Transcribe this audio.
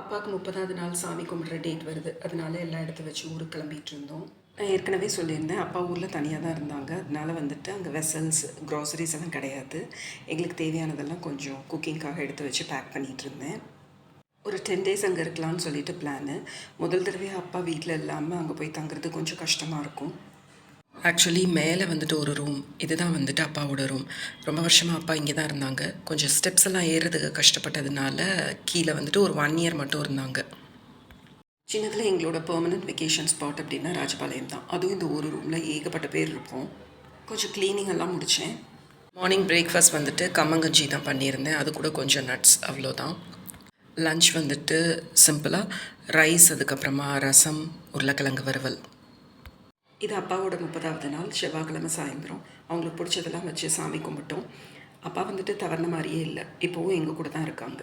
அப்பாவுக்கு முப்பதாவது நாள் சாமி கும்பிட்ற டேட் வருது. அதனால எல்லாம் எடுத்து வச்சு ஊருக்கு கிளம்பிட்டு இருந்தோம். நான் ஏற்கனவே சொல்லியிருந்தேன். அப்பா ஊரில் தனியாக தான் இருந்தாங்க. அதனால வந்துட்டு அங்கே வெசல்ஸ் க்ராசரிஸ் எல்லாம் கிடையாது. எங்களுக்கு தேவையானதெல்லாம் கொஞ்சம் குக்கிங்காக எடுத்து வச்சு பேக் பண்ணிகிட்டு இருந்தேன். ஒரு டென் டேஸ் அங்கே இருக்கலாம்னு சொல்லிட்டு பிளானு முதல் தடவையாக அப்பா வீட்டில் இல்லாமல் அங்கே போய் தங்குறது கொஞ்சம் கஷ்டமாக இருக்கும். ஆக்சுவலி மேலே வந்துட்டு ஒரு ரூம் இதுதான் வந்துட்டு அப்பாவோட ரூம் ரொம்ப வருஷமாக அப்பா இங்கே தான் இருந்தாங்க. கொஞ்சம் ஸ்டெப்ஸ் எல்லாம் ஏறுறதுக்கு கஷ்டப்பட்டதுனால கீழே வந்துட்டு ஒரு ஒன் இயர் மட்டும் இருந்தாங்க. சின்னதில் எங்களோட பெர்மனன்ட் வெக்கேஷன் ஸ்பாட் அப்படின்னா ராஜபாளையம் தான். அதுவும் இந்த ஒரு ரூமில் ஏகப்பட்ட பேர் இருப்போம். கொஞ்சம் க்ளீனிங் எல்லாம் முடித்தேன் மார்னிங் பிரேக்ஃபாஸ்ட் வந்துட்டு கம்மங்கஞ்சி தான் பண்ணியிருந்தேன். அது கூட கொஞ்சம் நட்ஸ் அவ்வளோதான். லஞ்ச் வந்துட்டு சிம்பிளாக ரைஸ் அதுக்கப்புறமா ரசம் உருளைக்கிழங்கு வறுவல். இது அப்பாவோட முப்பதாவது நாள் செவ்வாய்க்கிழமை சாயந்தரம். அவங்களுக்கு பிடிச்சதெல்லாம் வச்சு சாமி கும்பிட்டோம். அப்பா வந்துட்டு தவறின மாதிரியே இல்லை. இப்போவும் எங்கள் கூட தான் இருக்காங்க.